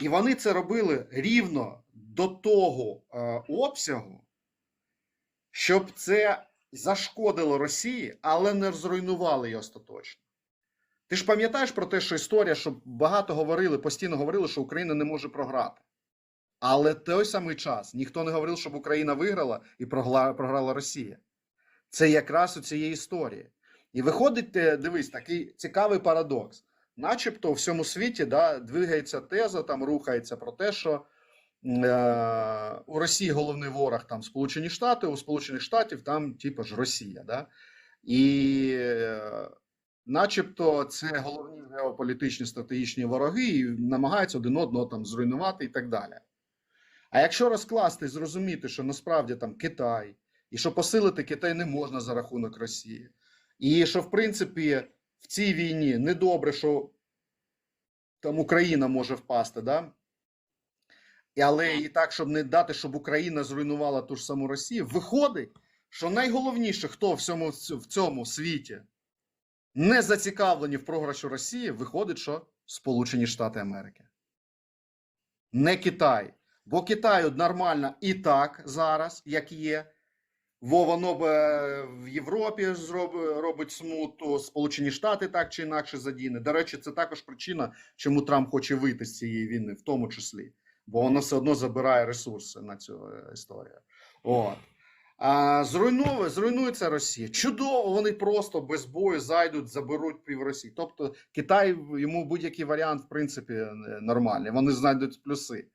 І вони це робили рівно до того е, обсягу, щоб це зашкодило Росії, але не зруйнувало її остаточно. Ти ж пам'ятаєш про те, що історія, що багато говорили, постійно говорили, що Україна не може програти. Але той самий час ніхто не говорив, щоб Україна виграла і прогла- програла Росія. Це якраз у цієї історії. І виходить, е, дивись, такий цікавий парадокс. Начебто у всьому світі да, двигається теза, там рухається про те, що е, у Росії головний ворог там Сполучені Штати, у Сполучених Штатів там, типу ж, Росія. Да? І е, начебто це головні геополітичні стратегічні вороги і намагаються один одного там зруйнувати і так далі. А якщо розкласти і зрозуміти, що насправді там Китай, і що посилити Китай не можна за рахунок Росії, і що, в принципі, в цій війні недобре, що там Україна може впасти, да? І, але і так, щоб не дати, щоб Україна зруйнувала ту ж саму Росію, виходить, що найголовніше, хто в цьому, в цьому світі не зацікавлені в програші Росії, виходить, що Сполучені Штати Америки. Не Китай. Бо Китаю нормально і так зараз, як є. Во воно б е, в Європі робить смуту, Сполучені Штати так чи інакше задіне. До речі, це також причина, чому Трамп хоче вийти з цієї війни, в тому числі, бо воно все одно забирає ресурси на цю е, історію. От. А, зруйнує, зруйнується Росія. Чудово, вони просто без бою зайдуть, заберуть пів Росії. Тобто Китай йому будь-який варіант, в принципі, е, нормальний. Вони знайдуть плюси.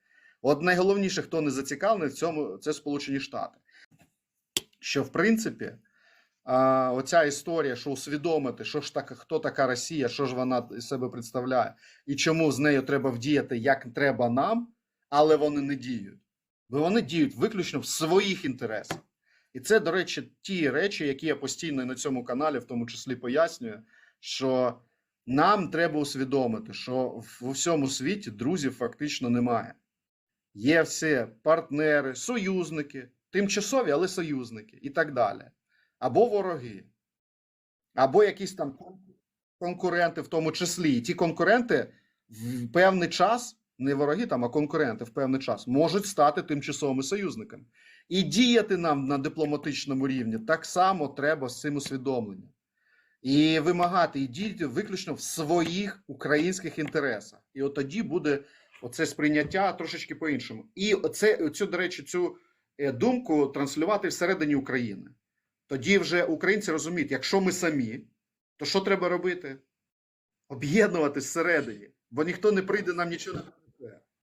От найголовніше, хто не зацікавлений в цьому, це Сполучені Штати. Що в принципі, оця історія, що усвідомити, що ж так, хто така Росія, що ж вона себе представляє, і чому з нею треба вдіяти, як треба нам, але вони не діють. Бо вони діють виключно в своїх інтересах. І це, до речі, ті речі, які я постійно на цьому каналі, в тому числі, пояснюю, що нам треба усвідомити, що в всьому світі друзів фактично немає. Є всі партнери, союзники, тимчасові, але союзники і так далі. Або вороги, або якісь там конкуренти, в тому числі. І ті конкуренти в певний час, не вороги там, а конкуренти в певний час можуть стати тимчасовими союзниками. І діяти нам на дипломатичному рівні так само треба з цим усвідомленням. І вимагати і діяти виключно в своїх українських інтересах. І от тоді буде оце сприйняття трошечки по-іншому. І оце, цю, до речі, цю думку транслювати всередині України. Тоді вже українці розуміють, якщо ми самі, то що треба робити? Об'єднуватись всередині, бо ніхто не прийде нам нічого